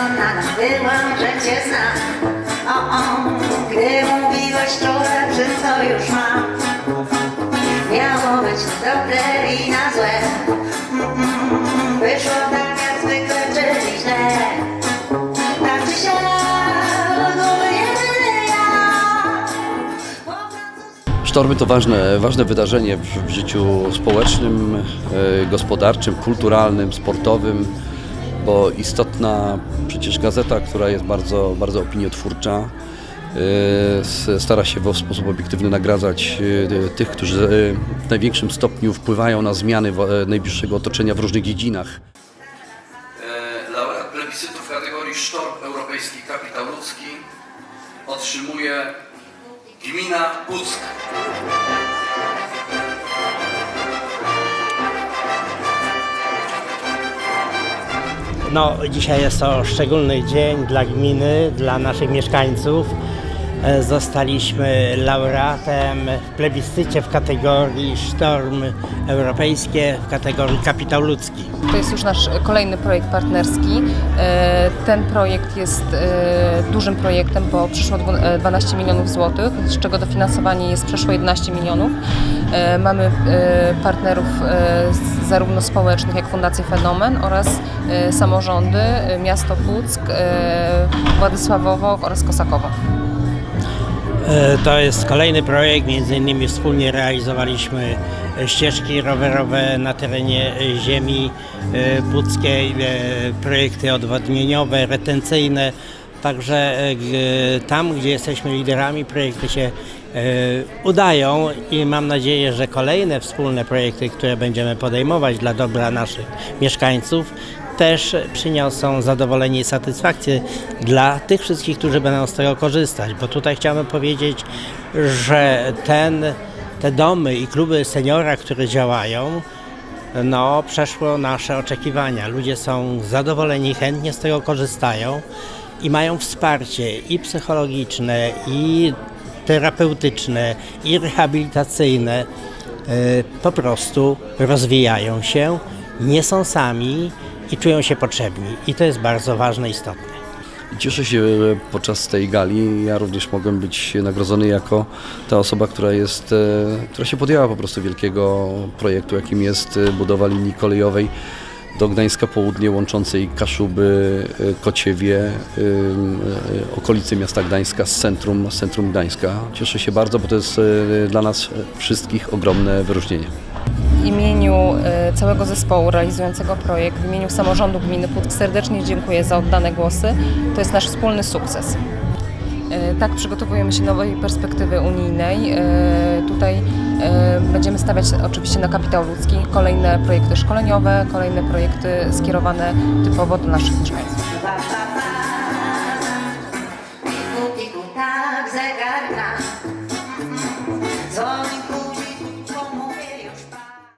przekonana byłam, że cię znam. O, o, gdy mówiłaś wczoraj, że to już mam. Miało być dobre i na złe. Wyszło tak jak zwykle, czyli źle. Tak czy siak, jedyny ja. Sztormy to ważne, ważne wydarzenie w, w życiu społecznym, e, gospodarczym, kulturalnym, sportowym, bo istotna przecież gazeta, która jest bardzo, bardzo opiniotwórcza, e, stara się w sposób obiektywny nagradzać e, tych, którzy w największym stopniu wpływają na zmiany e, najbliższego otoczenia w różnych dziedzinach. Laureat plebiscytu w kategorii Sztorm Europejski Kapitał Ludzki otrzymuje gmina Puck. No, dzisiaj jest to szczególny dzień dla gminy, dla naszych mieszkańców. E, Zostaliśmy laureatem w plebiscycie w kategorii Sztorm Europejskie, w kategorii Kapitał Ludzki. To jest już nasz kolejny projekt partnerski. E, Ten projekt jest e, dużym projektem, bo przyszło dwu- e, 12 milionów złotych, z czego dofinansowanie jest przeszło 11 milionów. Mamy partnerów z- zarówno społecznych, jak Fundację Fenomen oraz e, samorządy, e, miasto Puck, e, Władysławowo oraz Kosakowo. E, To jest kolejny projekt, między innymi wspólnie realizowaliśmy ścieżki rowerowe na terenie e, ziemi e, puckiej, projekty odwodnieniowe, retencyjne. Także tam, gdzie jesteśmy liderami, projekty się udają i mam nadzieję, że kolejne wspólne projekty, które będziemy podejmować dla dobra naszych mieszkańców, też przyniosą zadowolenie i satysfakcję dla tych wszystkich, którzy będą z tego korzystać. Bo tutaj chciałbym powiedzieć, że ten, te domy i kluby seniora, które działają, no, przeszło nasze oczekiwania. Ludzie są zadowoleni, chętnie z tego korzystają i mają wsparcie i psychologiczne, i terapeutyczne, i rehabilitacyjne. E, Po prostu rozwijają się, nie są sami i czują się potrzebni. I to jest bardzo ważne i istotne. Cieszę się że podczas tej gali. Ja również mogłem być nagrodzony jako ta osoba, która jest, e, która się podjęła po prostu wielkiego projektu, jakim jest e, budowa linii kolejowej do Gdańska Południe łączącej Kaszuby, e, Kociewie, e, e, okolice miasta Gdańska z centrum, centrum Gdańska. Cieszę się bardzo, bo to jest dla nas wszystkich ogromne wyróżnienie. W imieniu całego zespołu realizującego projekt, w imieniu samorządu gminy Puck serdecznie dziękuję za oddane głosy. To jest nasz wspólny sukces. E, Tak, przygotowujemy się nowej perspektywy unijnej. E, Tutaj e, będziemy stawiać oczywiście na kapitał ludzki, kolejne projekty szkoleniowe, kolejne projekty skierowane typowo do naszych mieszkańców.